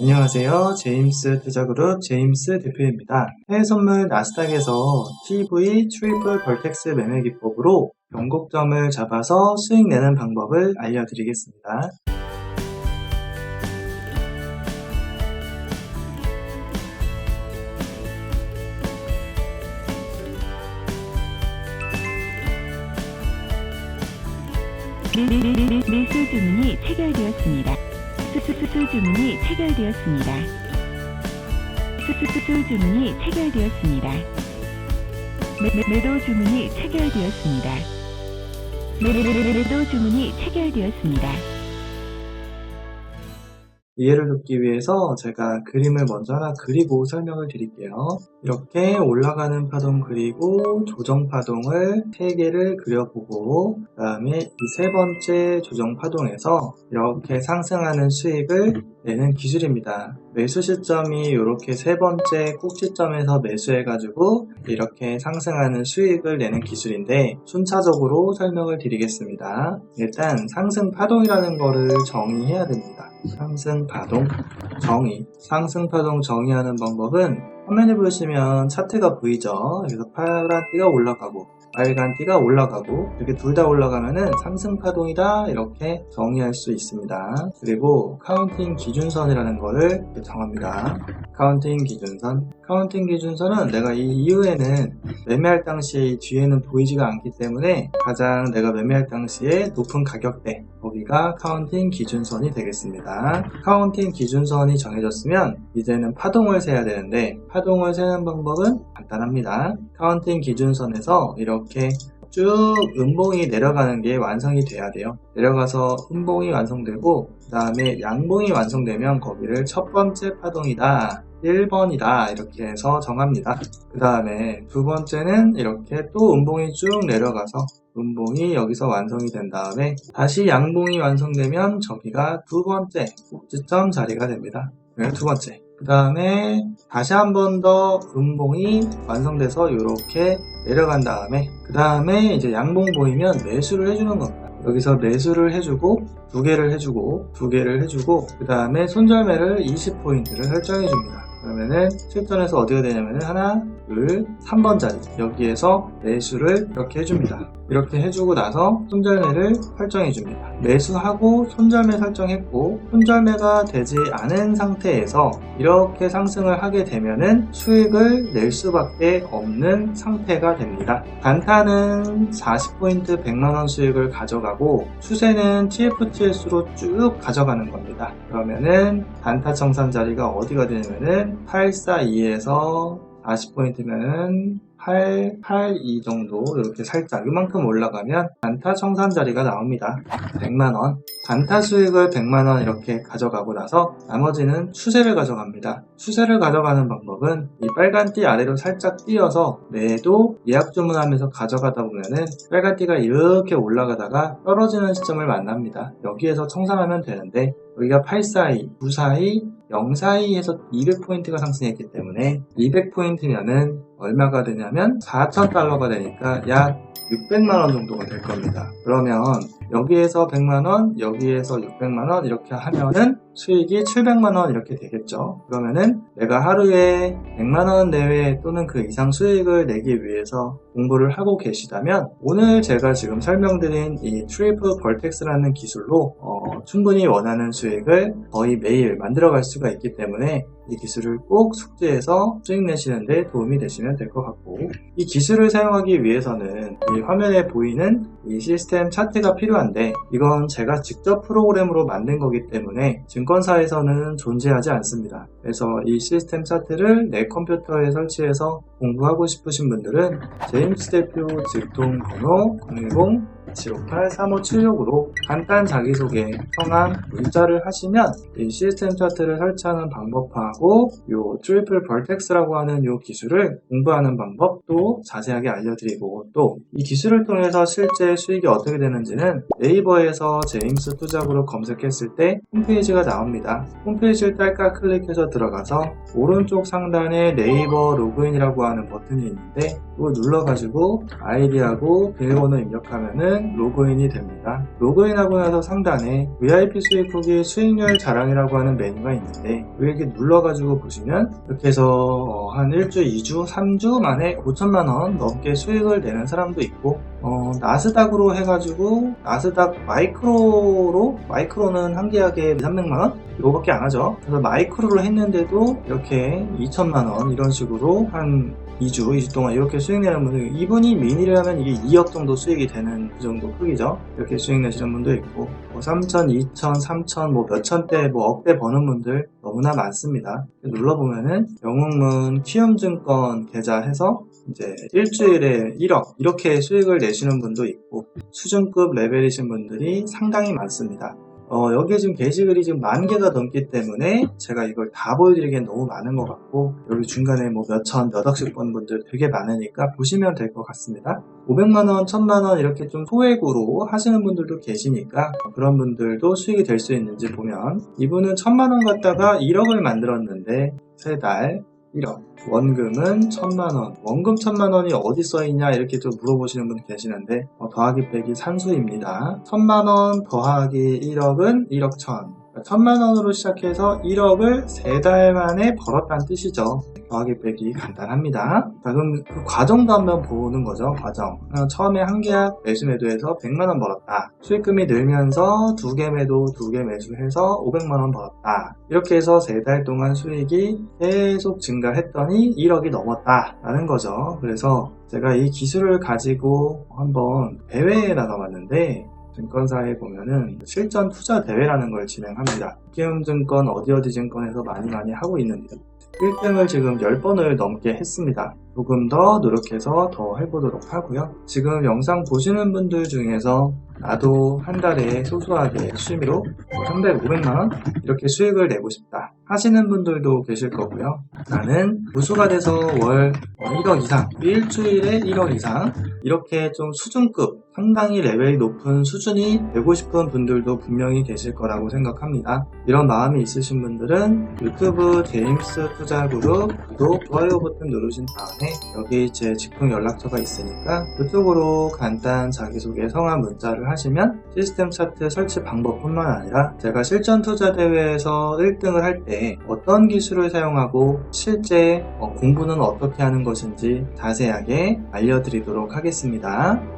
안녕하세요. 제임스 투자그룹 제임스 대표입니다. 해외 선물 나스닥에서 TV 트리플 벌텍스 매매 기법으로 변곡점을 잡아서 수익 내는 방법을 알려드리겠습니다. 매수 주문이 체결되었습니다. 수수수 주문이 체결되었습니다. 수수수 주문이 체결되었습니다. 매, 매, 매도 주문이 체결되었습니다. 매, 매, 매, 매도 주문이 체결되었습니다. 이해를 돕기 위해서 제가 그림을 먼저 하나 그리고 설명을 드릴게요. 이렇게 올라가는 파동 그리고 조정 파동을 3개를 그려보고 그 다음에 이 세 번째 조정 파동에서 이렇게 상승하는 수익을 내는 기술입니다. 매수 시점이 이렇게 세 번째 꼭지점에서 매수해가지고 이렇게 상승하는 수익을 내는 기술인데 순차적으로 설명을 드리겠습니다. 일단 상승 파동이라는 거를 정의해야 됩니다. 상승 파동 정의 상승 파동 정의하는 방법은 화면에 보시면 차트가 보이죠? 그래서 파란 띠가 올라가고 빨간 띠가 올라가고 이렇게 둘 다 올라가면은 상승 파동이다 이렇게 정의할 수 있습니다 그리고 카운팅 기준선이라는 거를 정합니다 카운팅 기준선 카운팅 기준선은 내가 이 이후에는 매매할 당시에 이 뒤에는 보이지가 않기 때문에 가장 내가 매매할 당시에 높은 가격대 거기가 카운팅 기준선이 되겠습니다. 카운팅 기준선이 정해졌으면 이제는 파동을 세야 되는데 파동을 세는 방법은 간단합니다. 카운팅 기준선에서 이렇게 쭉 음봉이 내려가는 게 완성이 돼야 돼요. 내려가서 음봉이 완성되고 그 다음에 양봉이 완성되면 거기를 첫 번째 파동이다. 1번이다 이렇게 해서 정합니다. 그 다음에 두 번째는 이렇게 또 음봉이 쭉 내려가서 음봉이 여기서 완성이 된 다음에 다시 양봉이 완성되면 저기가 두 번째 꼭지점 자리가 됩니다. 네, 두 번째. 그 다음에 다시 한 번 더 음봉이 완성돼서 이렇게 내려간 다음에 그 다음에 이제 양봉 보이면 매수를 해주는 겁니다. 여기서 매수를 해주고 두 개를 해주고 두 개를 해주고 그 다음에 손절매를 20포인트를 설정해 줍니다. 그러면은 실전에서 어디가 되냐면은 하나, 둘, 3번 자리 여기에서 매수를 이렇게 해줍니다. 이렇게 해주고 나서 손절매를 설정해 줍니다. 매수하고 손절매 설정했고 손절매가 되지 않은 상태에서 이렇게 상승을 하게 되면은 수익을 낼 수밖에 없는 상태가 됩니다. 단타는 40포인트 100만원 수익을 가져가고 추세는 TFTS로 쭉 가져가는 겁니다. 그러면은 단타 청산 자리가 어디가 되냐면은 842에서 40포인트면은 8, 8, 2 정도 이렇게 살짝 이만큼 올라가면 단타 청산 자리가 나옵니다. 100만원. 단타 수익을 100만원 이렇게 가져가고 나서 나머지는 추세를 가져갑니다. 추세를 가져가는 방법은 이 빨간 띠 아래로 살짝 띄어서 매도 예약 주문하면서 가져가다 보면은 빨간 띠가 이렇게 올라가다가 떨어지는 시점을 만납니다. 여기에서 청산하면 되는데 여기가 842, 942, 042에서 200포인트가 상승했기 때문에 200포인트면은 얼마가 되냐면 4,000달러가 되니까 약 600만원 정도가 될 겁니다. 그러면 여기에서 100만원, 여기에서 600만원 이렇게 하면은 수익이 700만원 이렇게 되겠죠. 그러면은 내가 하루에 100만원 내외 또는 그 이상 수익을 내기 위해서 공부를 하고 계시다면 오늘 제가 지금 설명드린 이 트리플 벌텍스라는 기술로 어, 충분히 원하는 수익을 거의 매일 만들어갈 수가 있기 때문에 이 기술을 꼭 숙지해서 수익 내시는 데 도움이 되시면 될 것 같고 이 기술을 사용하기 위해서는 이 화면에 보이는 이 시스템 차트가 필요한데 이건 제가 직접 프로그램으로 만든 거기 때문에 증권사에서는 존재하지 않습니다. 그래서 이 시스템 차트를 내 컴퓨터에 설치해서 공부하고 싶으신 분들은 제임스 대표 직통 번호 010 758-3576으로 간단 자기소개, 성함, 문자를 하시면 이 시스템 차트를 설치하는 방법하고 요 트리플 벌텍스라고 하는 요 기술을 공부하는 방법도 자세하게 알려드리고 또 이 기술을 통해서 실제 수익이 어떻게 되는지는 네이버에서 제임스 투자그룹 검색했을 때 홈페이지가 나옵니다. 홈페이지를 딸깍 클릭해서 들어가서 오른쪽 상단에 네이버 로그인이라고 하는 버튼이 있는데 그거 눌러가지고 아이디하고 비밀번호 입력하면은 로그인이 됩니다. 로그인하고 나서 상단에 VIP 수익 후기 수익률 자랑이라고 하는 메뉴가 있는데 여기 눌러가지고 보시면 이렇게 해서 어, 한 1주, 2주, 3주 만에 5천만 원 넘게 수익을 내는 사람도 있고 어, 나스닥으로 해가지고 나스닥 마이크로로 마이크로는 한계하게 300만원? 이거밖에 안 하죠. 그래서 마이크로를 했는데도 이렇게 2천만원 이런 식으로 한 2주, 2주 동안 이렇게 수익 내는 분들, 이분이 미니를 하면 이게 2억 정도 수익이 되는 그 정도 크기죠. 이렇게 수익 내시는 분도 있고, 뭐 3천, 2천, 3천, 뭐 몇천대, 뭐 억대 버는 분들 너무나 많습니다. 눌러보면은 영웅문 키움증권 계좌 해서 이제 일주일에 1억 이렇게 수익을 내시는 분도 있고 수준급 레벨이신 분들이 상당히 많습니다. 어, 여기에 지금 게시글이 지금 만 개가 넘기 때문에 제가 이걸 다 보여드리기엔 너무 많은 것 같고 여기 중간에 뭐 몇천, 몇억씩 번 분들 되게 많으니까 보시면 될 것 같습니다. 500만원, 1000만원 이렇게 좀 소액으로 하시는 분들도 계시니까 그런 분들도 수익이 될 수 있는지 보면 이분은 1000만원 갖다가 1억을 만들었는데 세달 1억 원금은 1000만원 원금 1000만원이 어디 써 있냐 이렇게 좀 물어보시는 분 계시는데 어, 더하기 빼기 산수입니다. 1000만원 더하기 1억은 1억 1000 천만 원으로 시작해서 1억을 3달 만에 벌었다는 뜻이죠. 더하기 빼기 간단합니다. 자, 그럼 그 과정도 한번 보는 거죠. 과정. 어, 처음에 한 계약 매수 매도해서 100만 원 벌었다. 수익금이 늘면서 두 개 매도, 두 개 매수해서 500만 원 벌었다. 이렇게 해서 3달 동안 수익이 계속 증가했더니 1억이 넘었다라는 거죠. 그래서 제가 이 기술을 가지고 한번 대회에 나가봤는데 증권사에 보면은 실전 투자 대회라는 걸 진행합니다. 키움증권 어디 어디 증권에서 많이 많이 하고 있는데 1등을 지금 10번을 넘게 했습니다. 조금 더 노력해서 더 해보도록 하고요. 지금 영상 보시는 분들 중에서 나도 한 달에 소소하게 취미로 뭐 300, 500만원 이렇게 수익을 내고 싶다 하시는 분들도 계실 거고요. 나는 무수가 돼서 월 1억 이상, 일주일에 1억 이상 이렇게 좀 수준급 상당히 레벨이 높은 수준이 되고 싶은 분들도 분명히 계실 거라고 생각합니다. 이런 마음이 있으신 분들은 유튜브 제임스 투자그룹 구독, 좋아요 버튼 누르신 다음에 여기 제 직통 연락처가 있으니까 그쪽으로 간단 자기소개 성함 문자를 하시면 시스템 차트 설치 방법뿐만 아니라 제가 실전 투자 대회에서 1등을 할 때 어떤 기술을 사용하고 실제 어, 공부는 어떻게 하는 것인지 자세하게 알려드리도록 하겠습니다.